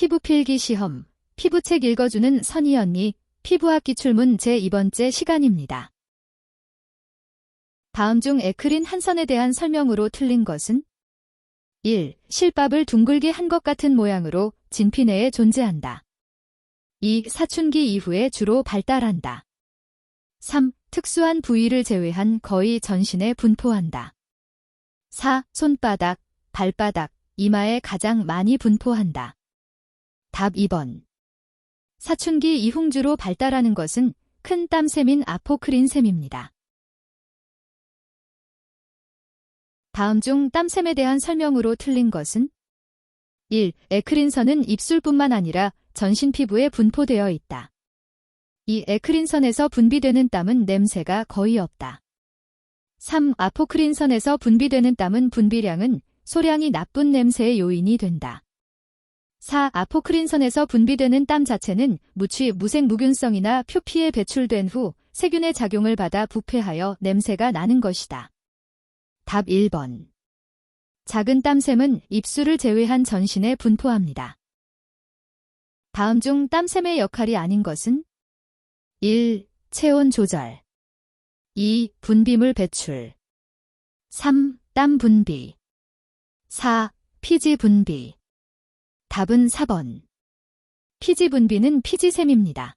피부 필기 시험, 피부책 읽어주는 선희 언니, 피부학 기출문 제2번째 시간입니다. 다음 중 에크린 한선에 대한 설명으로 틀린 것은 1. 실밥을 둥글게 한 것 같은 모양으로 진피 내에 존재한다. 2. 사춘기 이후에 주로 발달한다. 3. 특수한 부위를 제외한 거의 전신에 분포한다. 4. 손바닥, 발바닥, 이마에 가장 많이 분포한다. 답 2번. 사춘기 이흉주로 발달하는 것은 큰 땀샘인 아포크린샘입니다. 다음 중 땀샘에 대한 설명으로 틀린 것은 1. 에크린선은 입술뿐만 아니라 전신 피부에 분포되어 있다. 이 에크린선에서 분비되는 땀은 냄새가 거의 없다. 3. 아포크린선에서 분비되는 땀은 분비량은 소량이 나쁜 냄새의 요인이 된다. 4. 아포크린선에서 분비되는 땀 자체는 무취 무색 무균성이나 표피에 배출된 후 세균의 작용을 받아 부패하여 냄새가 나는 것이다. 답 1번. 작은 땀샘은 입술을 제외한 전신에 분포합니다. 다음 중 땀샘의 역할이 아닌 것은 1. 체온 조절 2. 분비물 배출 3. 땀 분비 4. 피지 분비 답은 4번. 피지 분비는 피지샘입니다.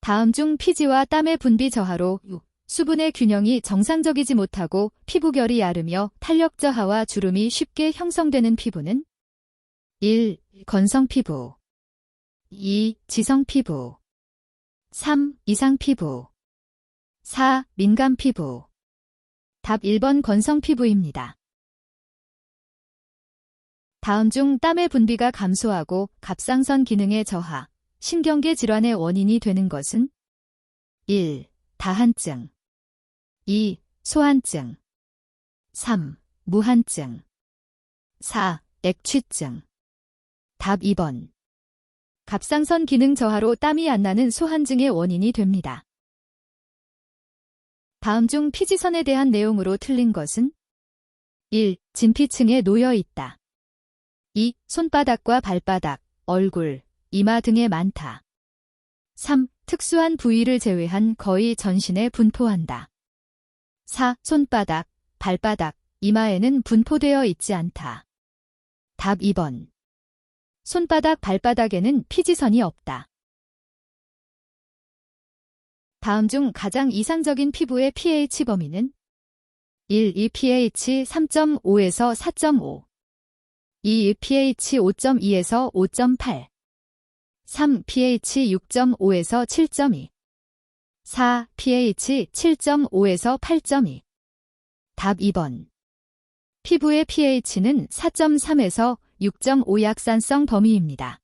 다음 중 피지와 땀의 분비 저하로 수분의 균형이 정상적이지 못하고 피부결이 야르며 탄력 저하와 주름이 쉽게 형성되는 피부는 1. 건성 피부 2. 지성 피부 3. 이상 피부 4. 민감 피부 답 1번 건성 피부입니다. 다음 중 땀의 분비가 감소하고 갑상선 기능의 저하, 신경계 질환의 원인이 되는 것은 1. 다한증 2. 소한증 3. 무한증 4. 액취증 답 2번 갑상선 기능 저하로 땀이 안 나는 소한증의 원인이 됩니다. 다음 중 피지선에 대한 내용으로 틀린 것은 1. 진피층에 놓여 있다. 2. 손바닥과 발바닥, 얼굴, 이마 등에 많다. 3. 특수한 부위를 제외한 거의 전신에 분포한다. 4. 손바닥, 발바닥, 이마에는 분포되어 있지 않다. 답 2번. 손바닥, 발바닥에는 피지선이 없다. 다음 중 가장 이상적인 피부의 pH 범위는 1. 이 pH 3.5에서 4.5 2. pH 5.2에서 5.8 3. pH 6.5에서 7.2 4. pH 7.5에서 8.2 답 2번 피부의 pH는 4.3에서 6.5 약산성 범위입니다.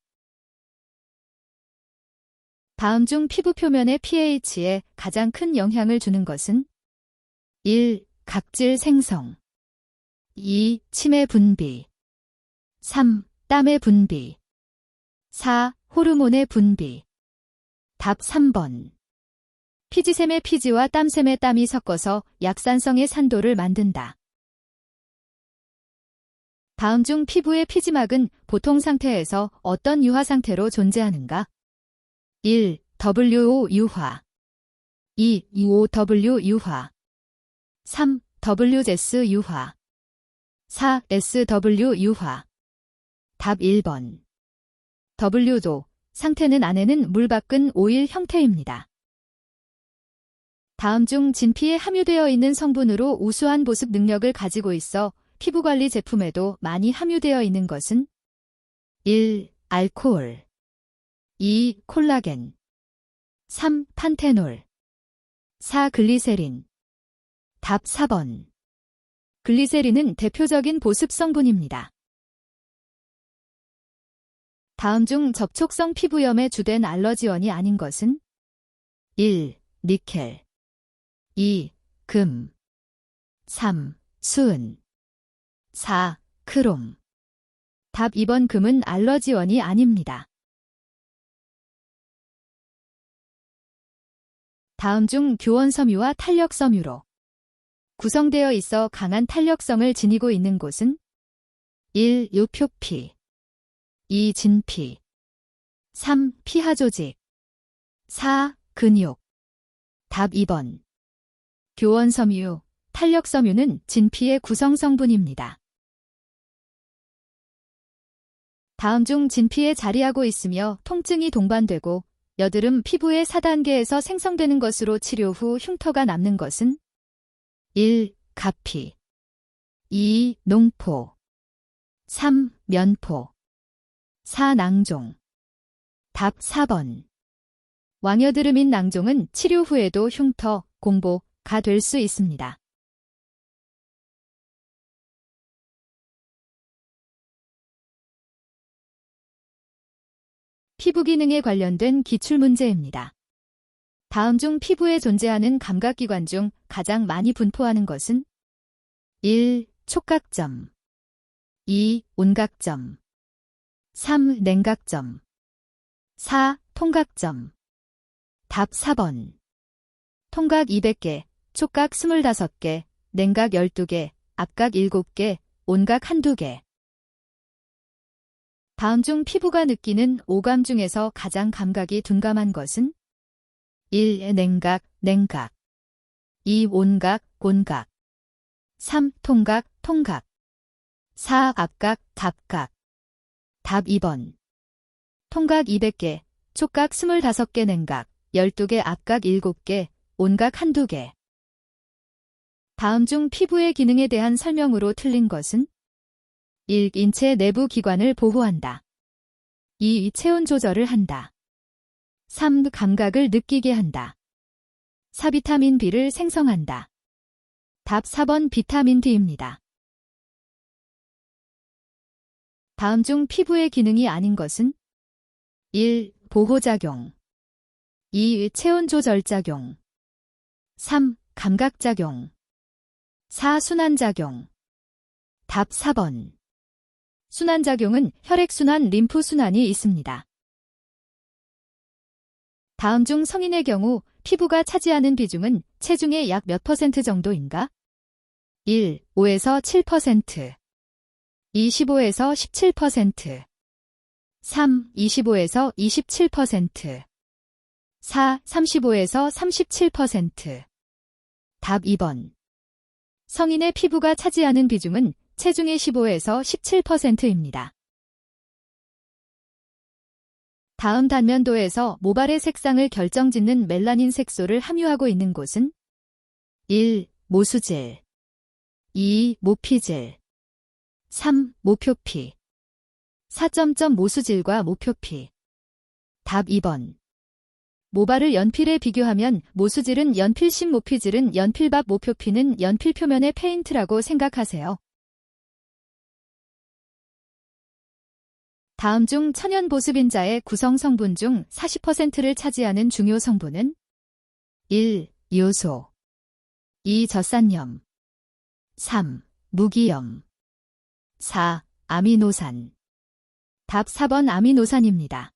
다음 중 피부 표면의 pH에 가장 큰 영향을 주는 것은 1. 각질 생성 2. 치매 분비 3. 땀의 분비 4. 호르몬의 분비 답 3번 피지샘의 피지와 땀샘의 땀이 섞어서 약산성의 산도를 만든다. 다음 중 피부의 피지막은 보통 상태에서 어떤 유화 상태로 존재하는가? 1. WO 유화 2. UOW 유화 3. WS 유화 4. SW 유화 답 1번 W도 상태는 안에는 물 밖은 오일 형태입니다. 다음 중 진피에 함유되어 있는 성분으로 우수한 보습 능력을 가지고 있어 피부관리 제품에도 많이 함유되어 있는 것은 1. 알코올 2. 콜라겐 3. 판테놀 4. 글리세린 답 4번 글리세린은 대표적인 보습 성분입니다. 다음 중 접촉성 피부염의 주된 알러지원이 아닌 것은 1. 니켈 2. 금 3. 수은 4. 크롬 답 2번 금은 알러지원이 아닙니다. 다음 중 교원섬유와 탄력섬유로 구성되어 있어 강한 탄력성을 지니고 있는 곳은 1. 요표피 2. 진피 3. 피하조직 4. 근육 답 2번 교원섬유, 탄력섬유는 진피의 구성 성분입니다. 다음 중 진피에 자리하고 있으며 통증이 동반되고 여드름 피부의 4단계에서 생성되는 것으로 치료 후 흉터가 남는 것은 1. 가피 2. 농포 3. 면포 4. 낭종 답 4번 왕여드름인 낭종은 치료 후에도 흉터, 공보가 될 수 있습니다. 피부 기능에 관련된 기출 문제입니다. 다음 중 피부에 존재하는 감각기관 중 가장 많이 분포하는 것은 1. 촉각점 2. 온각점 3. 냉각점 4. 통각점 답 4번 통각 200개, 촉각 25개, 냉각 12개, 앞각 7개, 온각 1-2개 다음 중 피부가 느끼는 오감 중에서 가장 감각이 둔감한 것은 1. 냉각, 냉각 2. 온각, 온각 3. 통각, 통각 4. 앞각, 답각 답 2번 통각 200개, 촉각 25개 냉각, 12개 앞각 7개, 온각 1-2개 다음 중 피부의 기능에 대한 설명으로 틀린 것은 1. 인체 내부 기관을 보호한다. 2. 체온 조절을 한다. 3. 감각을 느끼게 한다. 4. 비타민 B를 생성한다. 답 4번 비타민 D입니다. 다음 중 피부의 기능이 아닌 것은 1. 보호작용 2. 체온 조절작용 3. 감각작용 4. 순환작용 답 4번 순환작용은 혈액순환, 림프순환이 있습니다. 다음 중 성인의 경우 피부가 차지하는 비중은 체중의 약 몇 퍼센트 정도인가? 1. 5에서 7% 25에서 17% 3. 25에서 27% 4. 35에서 37%답 2번 성인의 피부가 차지하는 비중은 체중의 15에서 17%입니다. 다음 단면도에서 모발의 색상을 결정짓는 멜라닌 색소를 함유하고 있는 곳은 1. 모수질 2. 모피질 3. 모표피 4점점 모수질과 모표피 답 2번 모발을 연필에 비교하면 모수질은 연필심 모피질은 연필밥 모표피는 연필 표면의 페인트라고 생각하세요. 다음 중 천연 보습인자의 구성 성분 중 40%를 차지하는 중요 성분은 1. 요소 2. 젖산염 3. 무기염 4. 아미노산 답 4번 아미노산입니다.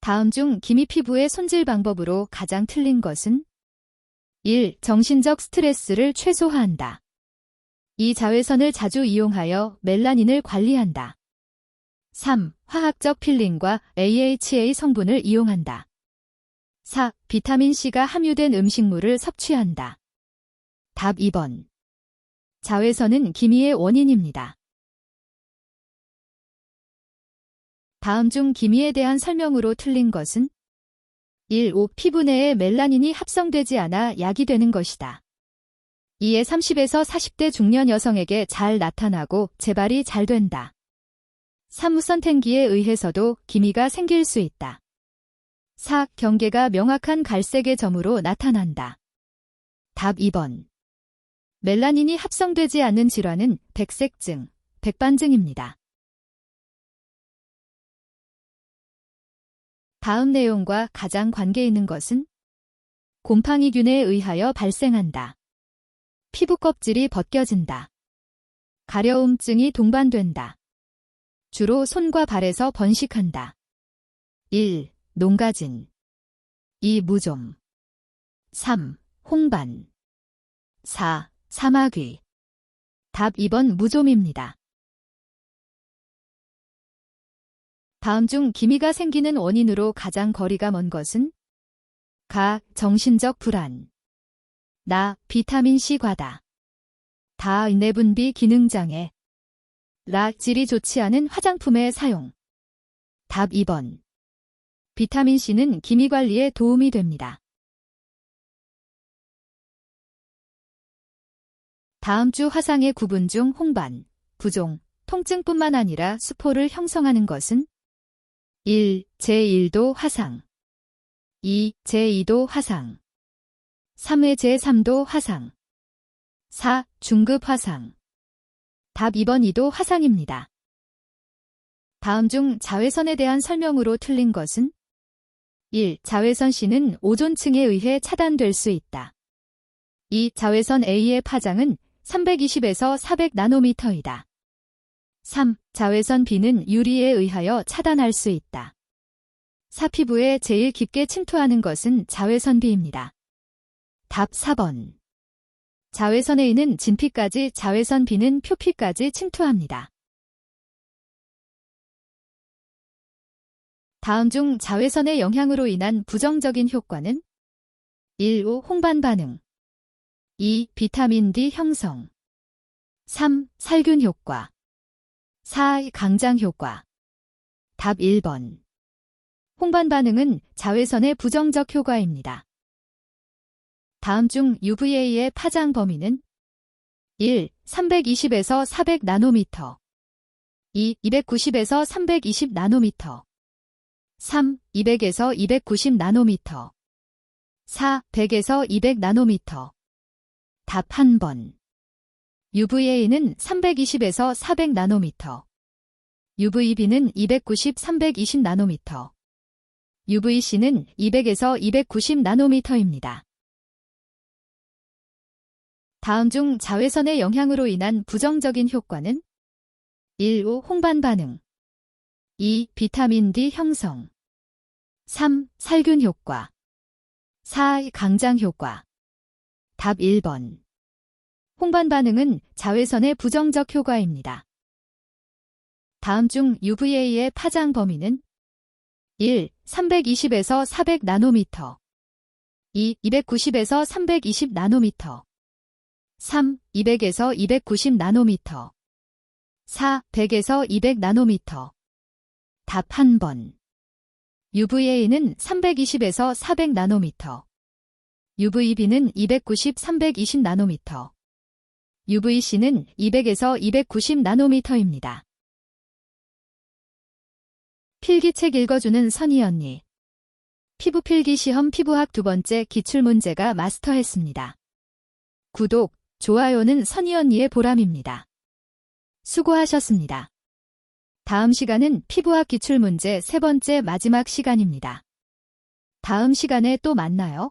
다음 중 기미 피부의 손질 방법으로 가장 틀린 것은 1. 정신적 스트레스를 최소화한다. 이 자외선을 자주 이용하여 멜라닌을 관리한다. 3. 화학적 필링과 AHA 성분을 이용한다. 4. 비타민C가 함유된 음식물을 섭취한다. 답 2번. 자외선은 기미의 원인입니다. 다음 중 기미에 대한 설명으로 틀린 것은 1. 5. 피부 내에 멜라닌이 합성되지 않아 약이 되는 것이다. 이에 30에서 40대 중년 여성에게 잘 나타나고 재발이 잘 된다. 사무선텐기에 의해서도 기미가 생길 수 있다. 4. 경계가 명확한 갈색의 점으로 나타난다. 답 2번. 멜라닌이 합성되지 않는 질환은 백색증, 백반증입니다. 다음 내용과 가장 관계 있는 것은 곰팡이균에 의하여 발생한다. 피부 껍질이 벗겨진다. 가려움증이 동반된다. 주로 손과 발에서 번식한다. 1. 농가진 2. 무좀 3. 홍반 4. 사마귀. 답 2번 무좀입니다. 다음 중 기미가 생기는 원인으로 가장 거리가 먼 것은? 가, 정신적 불안. 나, 비타민C 과다. 다, 내분비 기능장애. 라, 질이 좋지 않은 화장품의 사용. 답 2번. 비타민C는 기미 관리에 도움이 됩니다. 다음 주 화상의 구분 중 홍반, 부종, 통증뿐만 아니라 수포를 형성하는 것은 1. 제1도 화상 2. 제2도 화상 3회 제3도 화상 4. 중급 화상 답 2번 2도 화상입니다. 다음 중 자외선에 대한 설명으로 틀린 것은 1. 자외선 C는 오존층에 의해 차단될 수 있다. 2. 자외선 A의 파장은 320에서 400 나노미터이다. 3. 자외선 B는 유리에 의하여 차단할 수 있다. 4. 피부에 제일 깊게 침투하는 것은 자외선 B입니다. 답 4번. 자외선 A는 진피까지 자외선 B는 표피까지 침투합니다. 다음 중 자외선의 영향으로 인한 부정적인 효과는 1. 홍반 반응 2. 비타민 D 형성 3. 살균 효과 4. 강장 효과 답 1번 홍반 반응은 자외선의 부정적 효과입니다. 다음 중 UVA의 파장 범위는 1. 320에서 400 나노미터 2. 290에서 320 나노미터 3. 200에서 290 나노미터 4. 100에서 200 나노미터 답 한 번. UVA는 320에서 400 나노미터. UVB는 290, 320 나노미터. UVC는 200에서 290 나노미터입니다. 다음 중 자외선의 영향으로 인한 부정적인 효과는 1. 홍반 반응 2. 비타민 D 형성 3. 살균 효과 4. 강장 효과 답 1번. 홍반 반응은 자외선의 부정적 효과입니다. 다음 중 UVA의 파장 범위는 1. 320에서 400 나노미터 2. 290에서 320 나노미터 3. 200에서 290 나노미터 4. 100에서 200 나노미터 답한 번. UVA는 320에서 400 나노미터 UVB는 290, 320 나노미터. UVC는 200에서 290 나노미터입니다. 필기책 읽어주는 선희 언니. 피부 필기 시험 피부학 두 번째 기출문제가 마스터했습니다. 구독, 좋아요는 선희 언니의 보람입니다. 수고하셨습니다. 다음 시간은 피부학 기출문제 세 번째 마지막 시간입니다. 다음 시간에 또 만나요.